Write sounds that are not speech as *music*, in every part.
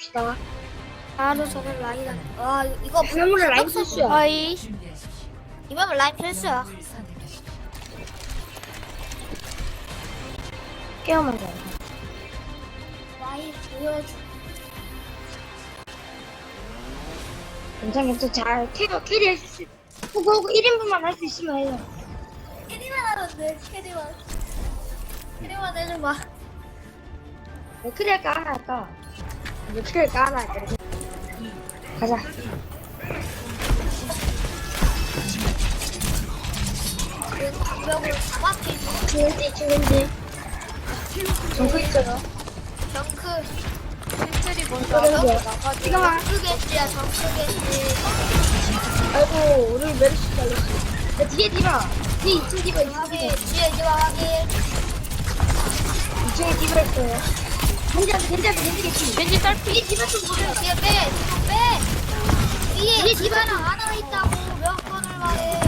봅시다. 바로 저걸 라인한. 아 이거 방금으로 라인 실수야. 하이. 이번엔 라인 필수야. 깨어만 잘. 라인 보여줘. 괜찮 괜찮 잘 캐리 캐리 할 수 있어. 호구 1인분만 할 수 있으면 해요. 캐리만 하는데 캐리만. 캐리만 해줘봐. 뭐 캐리 할까 하나 할까? 할까 하나 할까? 가자. 잡았지. 왠지 왠지. 정크 있어요. 정크. 힐들이 먼저 지금아. 정크겠지야 정크겠지. 아이고 우리 메르시 잘렸어. 야, 뒤에 디바. 뒤에 2층 디바 2층 확인. 디바. 뒤에 이제 확인. 2층에 디바 있어요. 괜찮아 괜찮아 괜찮겠지. 왠지 딸피 디바 좀 보세요. 뒤에 빼. 빼. 뒤에 디바랑 하나 있다고 몇 번을 말해.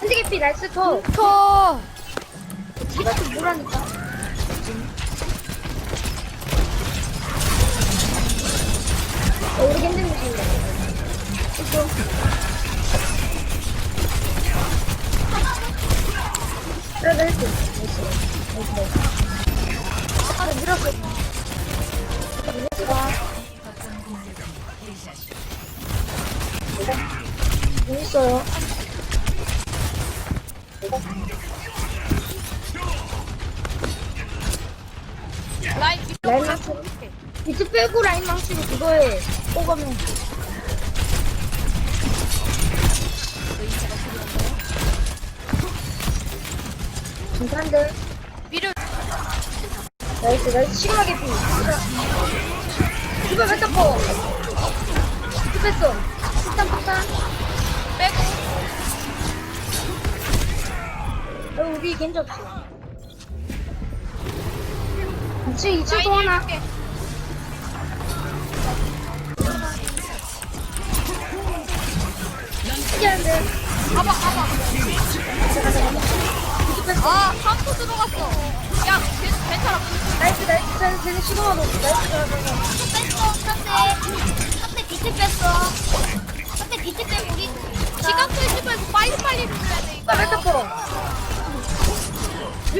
핸드개피 나이스 컷. 터 디바 좀 뭐라니까. 어, 우리 핸드개피. 이거. 그래도 했어. 됐어. 됐어. 아, 밀었어. 밀었어. 재밌어요. 라인 라인 망치로. 비트 빼고 라인 망치로 그거에 뽑으면. 괜찮은데? 위로 나이스, 나이스. 시그마게 피. 이거 왜? 비트 뺐어. 폭탄, 폭탄. 어, 우리 겐지 없어. 2층, 2층 또 하나. 특이한데. 가봐 가봐 아 카운터 들어갔어 야 괜- 괜찮아 나이스, 나이스. 쟤는, 쟤는 시그마도 없어. 나이스, 나이스, 나이스. 뺐어. 상대. 상대 비트 뺐어. 상대 비트 빼고 우리. 시간 끌지 말고 빨리빨리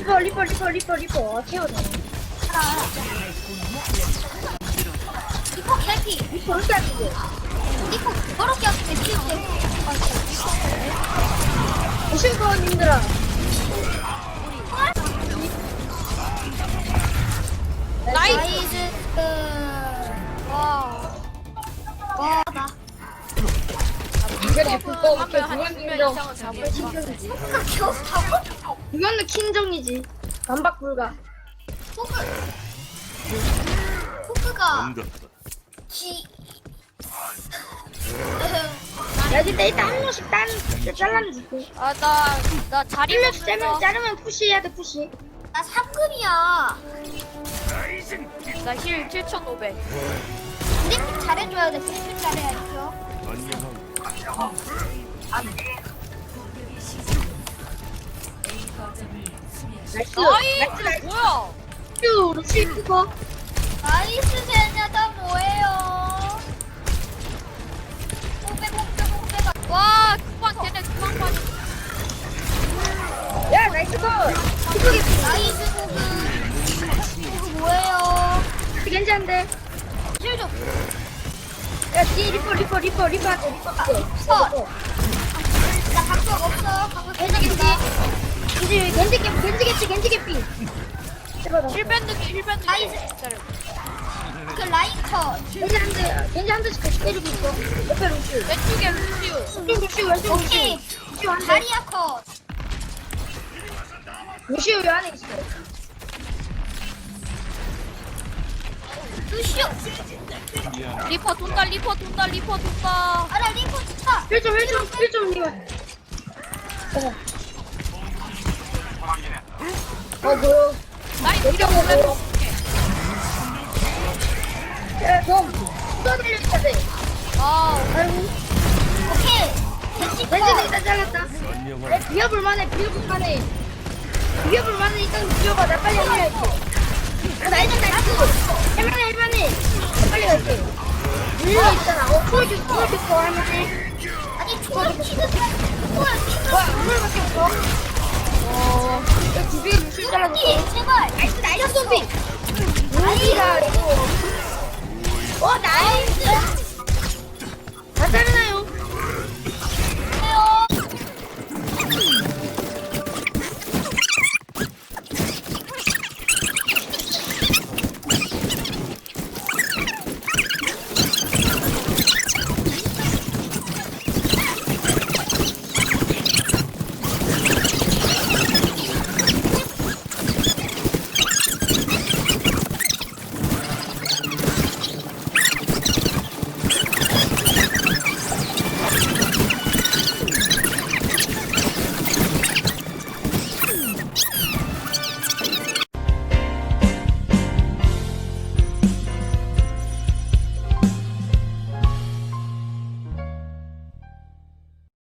리퍼, 리퍼, 리퍼, 리퍼, 리퍼. 아, 채워줘. 리퍼 캐피. 리퍼 하지? 리퍼 그렇게 하면 돼. 오실거님들아. 나이스 나이스. 와. 와, 나. 이게 불법 하면 한두명 이상은 잡을까 포크가 겨우 잡았어. 이거는 킨정이지. 반박 불가. 포크. 포크가 응답. 지. *laughs* 야, 근데 일단 한 명씩 딴, 잘라는 줄게. 아 나 나 자리 한 명씩 자르면, 자르면 푸시해야 돼, 푸시. 나 3급이야. 나힐 7,500 브리핑 잘해줘야 돼. 브리핑 잘해야죠. 안녕 나이스. 나이 나이스, 나이스. 뭐야 슈, 루시 그거. 나이스 제냐다 뭐예요? 뽕빼 뽕빼 뽕빼가 와 그만 쟤네 그만 빠져 야, 나이스 거. 이쁘게 나이스 고그 고그 뭐예요? 괜찮은데. 실좀 야, 뒤에 리퍼, 리퍼, 리퍼, 리퍼 리퍼 하자. 컷. 나 각도가 없어. 각도 겐지, 괜찮겠다. 겐지, 겐지 개피, 겐지 개피, 겐지 개피. 힐밴드 힐밴드 나이스. 그 라인 컷. 겐지 한 대, 겐지 한 대씩 같이 때리고 있어. 옆에 루시. 왼쪽에 루시우 왼쪽 루시, 왼쪽 루시. 오케이. 루시 한 대. 다리야 컷. 루시 요 안에 있어. 루시오. 리퍼 돈다 리퍼 돈다 리퍼 돈다 아나 링크 좋다. 1점, 1점, 1점, 니만. 어. 어, 뭐야. 나이 먹어. 먹어 야, 좀. 쏟아내려야 돼. 아 아이고. 오케이. 렌즈는 컷. 일단 잘랐다. 안녕하고 야, 비벼볼 만해, 비벼볼 만해. 비벼볼 만해, 일단 비벼봐. 나 빨리 해야지. 야, 나 일단 나이스. 할만해, 할만해. 빨리 갈게. 일로 있잖아. 어, 풀어줘, 풀어줘, 거 할머니. 아니 초월 키는 키는 와, 물밖에 없어. 어, 제발 나이스, 나이스, 좀비. 무기가 이거. 어, 나이스.